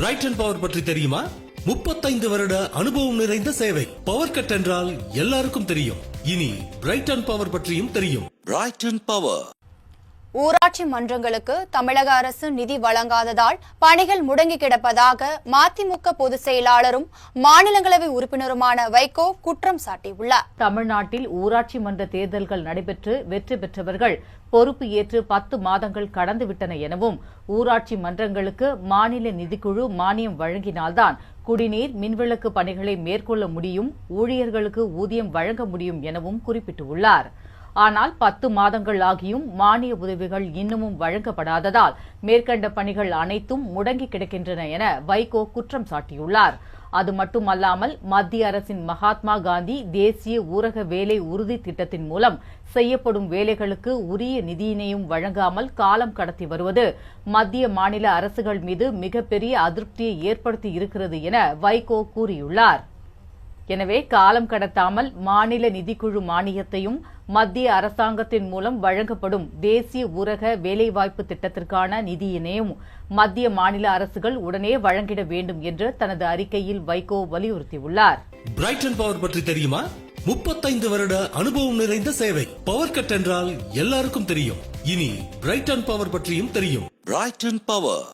Brayton power பற்றி தெரியுமா? முப்பத்தைந்து வருட அனுபவம் நிறைந்த சேவை. பவர் கட் என்றால் எல்லாருக்கும் தெரியும். இனி பிரைட்டன் பவர் பற்றியும் தெரியும். ரைட் அண்ட் பவர் ஊராட்சி மன்றங்களுக்கு தமிழக அரசு நிதி வழங்காததால் பணிகள் முடங்கி கிடப்பதாக மதிமுக பொதுச் செயலாளரும் மாநிலங்களவை உறுப்பினருமான வைகோ குற்றம் சாட்டியுள்ளார். தமிழ்நாட்டில் ஊராட்சி மன்ற தேர்தல்கள் நடைபெற்று வெற்றி பெற்றவர்கள் பொறுப்பு ஏற்று பத்து மாதங்கள் கடந்துவிட்டன எனவும் ஊராட்சி மன்றங்களுக்கு மாநில நிதிக்குழு மானியம் வழங்கினால்தான் குடிநீர் மின்விளக்கு பணிகளை மேற்கொள்ள முடியும் ஊழியர்களுக்கு ஊதியம் வழங்க முடியும் எனவும் குறிப்பிட்டுள்ளார். ஆனால் பத்து மாதங்கள் ஆகியும் மானிய உதவிகள் இன்னமும் வழங்கப்படாததால் மேற்கண்ட பணிகள் அனைத்தும் முடங்கி கிடக்கின்றன என வைகோ குற்றம் சாட்டியுள்ளார். அது மட்டுமல்லாமல் மத்திய அரசின் மகாத்மா காந்தி தேசிய ஊரக வேலை உறுதி திட்டத்தின் மூலம் செய்யப்படும் வேலைகளுக்கு உரிய நிதியினையும் வழங்காமல் காலம் கடத்தி வருவது மத்திய மாநில அரசுகள் மீது மிகப்பெரிய அதிருப்தியை ஏற்படுத்தி இருக்கிறது என வைகோ கூறியுள்ளார். எனவே காலம் கடத்தாமல் மாநில நிதிக்குழு மானியத்தையும் மத்திய அரசாங்கத்தின் மூலம் வழங்கப்படும் தேசிய ஊரக வேலைவாய்ப்பு திட்டத்திற்கான நிதியினையும் மத்திய மாநில அரசுகள் உடனே வழங்கிட வேண்டும் என்று தனது அறிக்கையில் வைகோ வலியுறுத்தியுள்ளார். பிரைட்டன் பவர் பற்றி தெரியுமா? முப்பத்தைந்து வருட அனுபவம் நிறைந்த சேவை. பவர் கட் என்றால் எல்லாருக்கும் தெரியும். இனி பிரைட்டன் பவர் பற்றியும் தெரியும். Brighton Power.